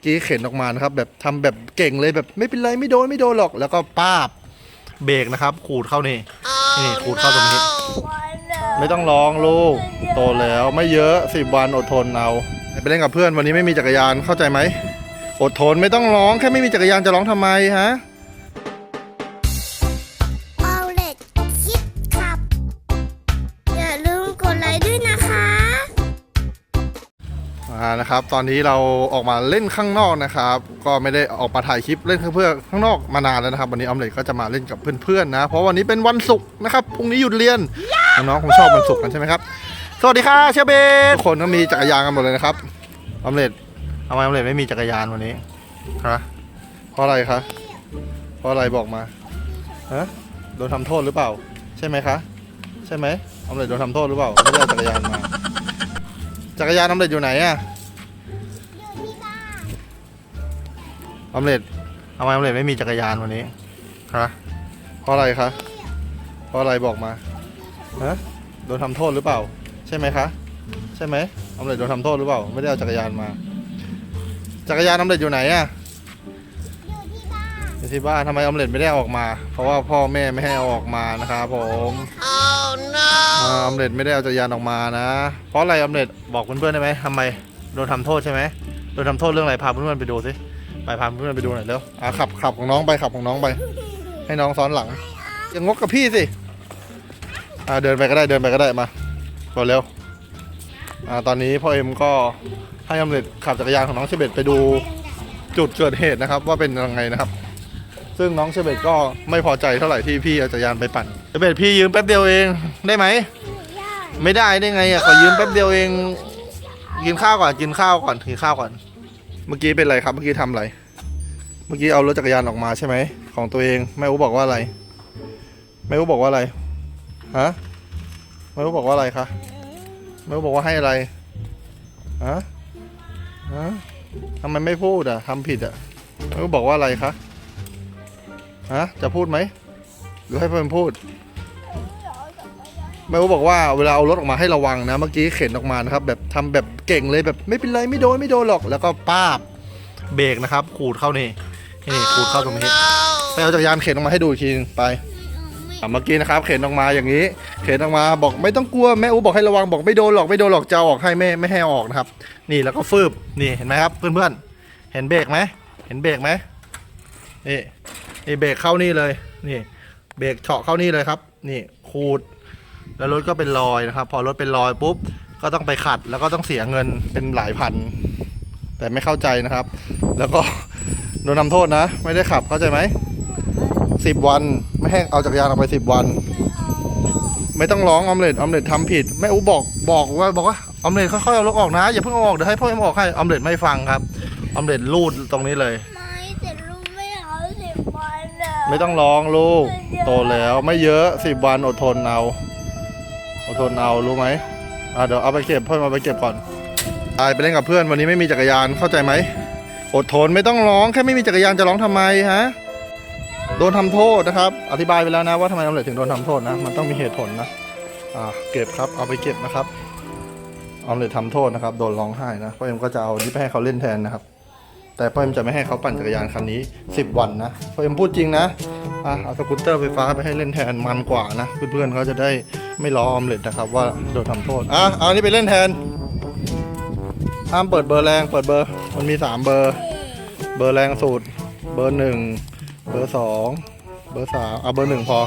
อกี้เข็นออกมานะครับ แบบทำแบบเก่งเลยแบบไม่เป็นไรไม่โดนไม่โดนหรอก แล้วก็ป้าบเบรกนะครับ ขูดเข้านี่นี่ขูดเข้าตรงนี้ ไม่ต้องร้องลูกโตแล้วไม่เยอะสิบวันอดทนเอาไปเล่นกับเพื่อนวันนี้ไม่มีจักรยานเข้าใจไหมอดทนไม่ต้องร้องแค่ไม่มีจักรยานจะร้องทำไมฮะ นะครับ ตอนนี้เราออกมาเล่นข้างนอกนะครับ ก็ไม่ได้ออกมาถ่ายคลิปเล่นเพื่อข้างนอกมานานแล้วนะครับ วันนี้ออมเล็ตก็จะมาเล่นกับเพื่อนๆนะ เพราะวันนี้เป็นวันศุกร์นะครับพรุ่งนี้หยุดเรียนน้องๆคงชอบวันศุกร์กันใช่ไหมครับสวัสดีค่ะเชเบสทุกคนก็มีจักรยานกันหมดเลยนะครับออมเล็ตทำไมออมเล็ตไม่มีจักรยานวันนี้ฮะเพราะอะไรคะเพราะอะไรบอกมาฮะโดนทำโทษหรือเปล่า ใช่ไหมคะใช่ไหมออมเล็ตโดนทำโทษหรือเปล่าไม่ได้จักรยานมาจักรยานออมเล็ตอยู่ไหนอะ ออมเล็ตทำไมออมเล็ตไม่มีจักรยานวันนี้ฮะเพราะอะไรคะเพราะอะไรบอกมาฮะโดนทำโทษหรือเปล่า ใช่ไหมคะใช่ไหมออมเล็ตโดนทำโทษหรือเปล่า ไม่ได้เอาจักรยานมา จักรยานออมเล็ตอยู่ไหนอะอยู่ที่บ้านทำไมออมเล็ตไม่ได้เอาออกมา เพราะว่าพ่อแม่ไม่ให้เอาออกมานะครับผม oh no อ่าออมเล็ตไม่ได้เอาจักรยานออกมานะ เพราะอะไรออมเล็ตบอกเพื่อนๆได้ไหมทำไมโดนทำโทษใช่ไหมโดนทำโทษเรื่องอะไรพาเพื่อนๆไปดูสิ ไปพาเพื่อนไปดูหน่อยเร็วอะขับขับของน้องไปขับของน้องไป ให้น้องซ้อนหลังอย่างงกกับพี่สิอ่าเดินไปก็ได้เดินไปก็ได้มาก่อนเร็วอ่าตอนนี้พ่อเอ็มก็ให้ออมเล็ตขับจักรยานของน้องเชเบตไปดูจุดเกิดเหตุนะครับ ว่าเป็นยังไงนะครับ ซึ่งน้องเชเบตก็ไม่พอใจเท่าไหร่ที่พี่เอาจักรยานไปปั่นเชเบตพี่ยืมแป๊บเดียวเองได้ไหมไม่ได้ได้ไงอะขอยืมแป๊บเดียวเองกินข้าวก่อนกินข้าวก่อนกินข้าวก่อน เมื่อกี้เป็นไรครับ เมื่อกี้ทำอะไร เมื่อกี้เอารถจักรยานออกมาใช่ไหม ของตัวเองแม่อูบอกว่าอะไร แม่อูบอกว่าอะไร ฮะ แม่อูบอกว่าอะไรคะ แม่อูบอกว่าให้อะไร ฮะ ฮะทำไมไม่พูดอะทำผิดอะ แม่อูบอกว่าอะไรคะ ฮะ จะพูดไหม หรือให้เพื่อนพูด แม่อูบอกว่าเวลาเอารถออกมาให้ระวังนะ เมื่อกี้เข็นออกมานะครับแบบทำแบบเก่งเลยแบบไม่เป็นไรไม่โดนไม่โดนหรอก แล้วก็ป้าบเบรกนะครับ ขูดเข้านี่นี่ขูดเข้าตรงนี้ไปเอาจักรยานเข็นออกมาให้ดูอีกทีนึงไปเมื่อกี้นะครับเข็นออกมาอย่างนี้ เข็นออกมาบอกไม่ต้องกลัวแม่อูบอกให้ระวังบอกไม่โดนหรอกไม่โดนหรอกจะออกให้ไม่ไม่ให้อออกนะครับ นี่แล้วก็ฟืบนี่เห็นไหมครับเพื่อนๆเห็นเบรกไหมเห็นเบรกไหมนี่นี่เบรกเข้านี่เลยนี่ เบรกเฉาะเข้านี่เลยครับ นี่ขูด แล้วรถก็เป็นรอยนะครับ พอรถเป็นรอยปุ๊บก็ต้องไปขัดแล้วก็ต้องเสียเงินเป็นหลายพัน แต่ไม่เข้าใจนะครับ แล้วก็โดนทำโทษนะ ไม่ได้ขับเข้าใจไหมสิบวันไม่ให้เอาจักรยานออกไปสิบวัน ไม่ต้องร้องออมเล็ตออมเล็ตทำผิดแม่อูบอกบอกว่าบอกว่าออมเล็ตค่อยๆเอารถออกนะอย่าเพิ่งเอาออกเดี๋ยวให้พ่อเอ็มออกให้ออมเล็ตไม่ฟังครับออมเล็ตลูดตรงนี้เลย ไม่แต่ลูกไม่เอาสิบวันอะไม่ต้องร้องลูกโตแล้วไม่เยอะสิบวันอดทนเอา อดทนเอารู้ไหมอะเดี๋ยวเอาไปเก็บพ่อมาไปเก็บก่อนไปไปเล่นกับเพื่อนวันนี้ไม่มีจักรยานเข้าใจไหมอดทนไม่ต้องร้องแค่ไม่มีจักรยานจะร้องทำไมฮะโดนทำโทษนะครับ อธิบายไปแล้วนะว่าทำไมออมเล็ตถึงโดนทำโทษนะ มันต้องมีเหตุผลนะอ่าเก็บครับเอาไปเก็บนะครับออมเล็ตทำโทษนะครับ โดนร้องไห้นะพ่อเอ็มก็จะเอานี่ไปให้เขาเล่นแทนนะครับ แต่พ่อเอ็มจะไม่ให้เขาปั่นจักรยานคันนี้ 10 วันนะพ่อเอ็มพูดจริงนะอะเอาสกูตเตอร์ไฟฟ้าไปให้เล่นแทนมันกว่านะ เพื่อนๆเขาจะได้ไม่ล้ออมเล็ตนะครับ ว่าโดนทำโทษอะเอาอันนี้ไปเล่นแทนห้ามเปิดเบอร์แรงเปิดเบอร์มันมี 3 เบอร์ เบอร์แรงสุด เบอร์หนึ่งเบอร์สองเบอร์สามเอาเบอร์หนึ่งพอ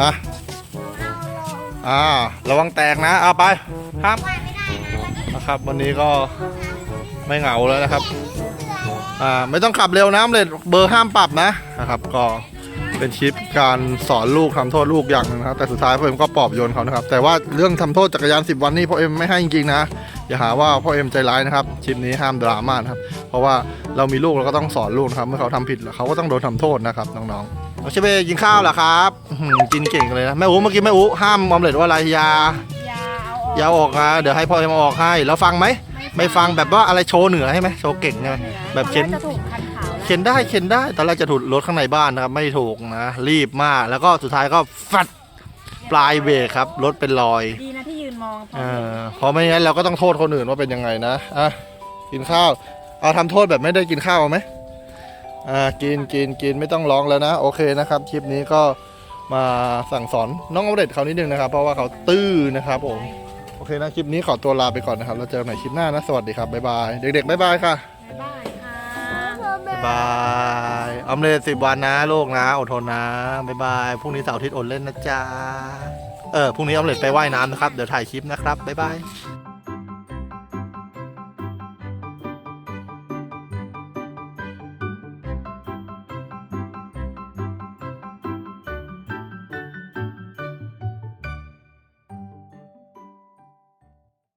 อะอ่าระวังแตกนะเอาไปครับนะครับ วันนี้ก็ไม่เหงาแล้วนะครับ อ่าไม่ต้องขับเร็วนะเลยเบอร์ห้ามปรับนะนะครับ ก็เป็นคลิปการสอนลูกทำโทษลูกอย่างหนึงนะครับแต่สุดท้ายพ่อเอ็มก็ปลอบโยนเขานะครับ แต่ว่าเรื่องทำโทษจักรยาน 10 วันนี่พ่อเอ็มไม่ให้จริงๆนะอย่าหาว่าพ่อเอ็มใจร้ายนะครับคลิปนี้ห้ามดราม่านะครับเพราะว่าเรามีลูกเราก็ต้องสอนลูกนะครับเมื่อเขาทำผิดเขาก็ต้องโดนทำโทษนะครับน้องๆเอาเชเบกินข้าวเหรอครับอื้อหือกินเก่งเลยนะแม่อูเมื่อกี้แม่อูห้ามออมเล็ตว่าอะไรอยายาเอาออกอย่าเอาออกนะเดี๋ยวให้พ่อเอ็มเอาออกให้แล้วฟังไหม ไม่ฟังแบบว่าอะไรโชว์เหนือใช่ไหมโชว์เก่งใช่ไหมแบบเข็นตอแรกจะถูกคันขาวแล้วเข็นได้เข็นได้ตอนแรกจะถูกรถข้างในบ้านนะครับไม่ถูกนะรีบมากแล้วก็สุดท้ายก็ฟัดปลายเบรกครับรถเป็นรอยดีนะที่ยืนมองเออเพราะไม่งั้นเราก็ต้องโทษคนอื่นว่าเป็นยังไงนะอะกินข้าวเอาทำโทษแบบไม่ได้กินข้าวเอาไหมอ่ากินกินกินไม่ต้องร้องแล้วนะ โอเคนะครับคลิปนี้ก็มาสั่งสอนน้องออมเล็ตเขานิดนึงนะครับ เพราะว่าเขาตื้อนะครับผม โอเคนะคลิปนี้ขอตัวลาไปก่อนนะครับแล้วเจอกันใหม่คลิปหน้านะ สวัสดีครับบ๊ายบายเด็กๆบ๊ายบายค่ะบ๊ายบายค่ะบ๊ายบายออมเล็ตสิบวันนะลูกนะอดทนนะบ๊ายบายพรุ่งนี้เสาร์อาทิตย์อดเล่นนะจ๊ะเออพรุ่งนี้ออมเล็ตไปว่ายน้ำนะครับเดี๋ยวถ่ายคลิปนะครับบ๊ายบาย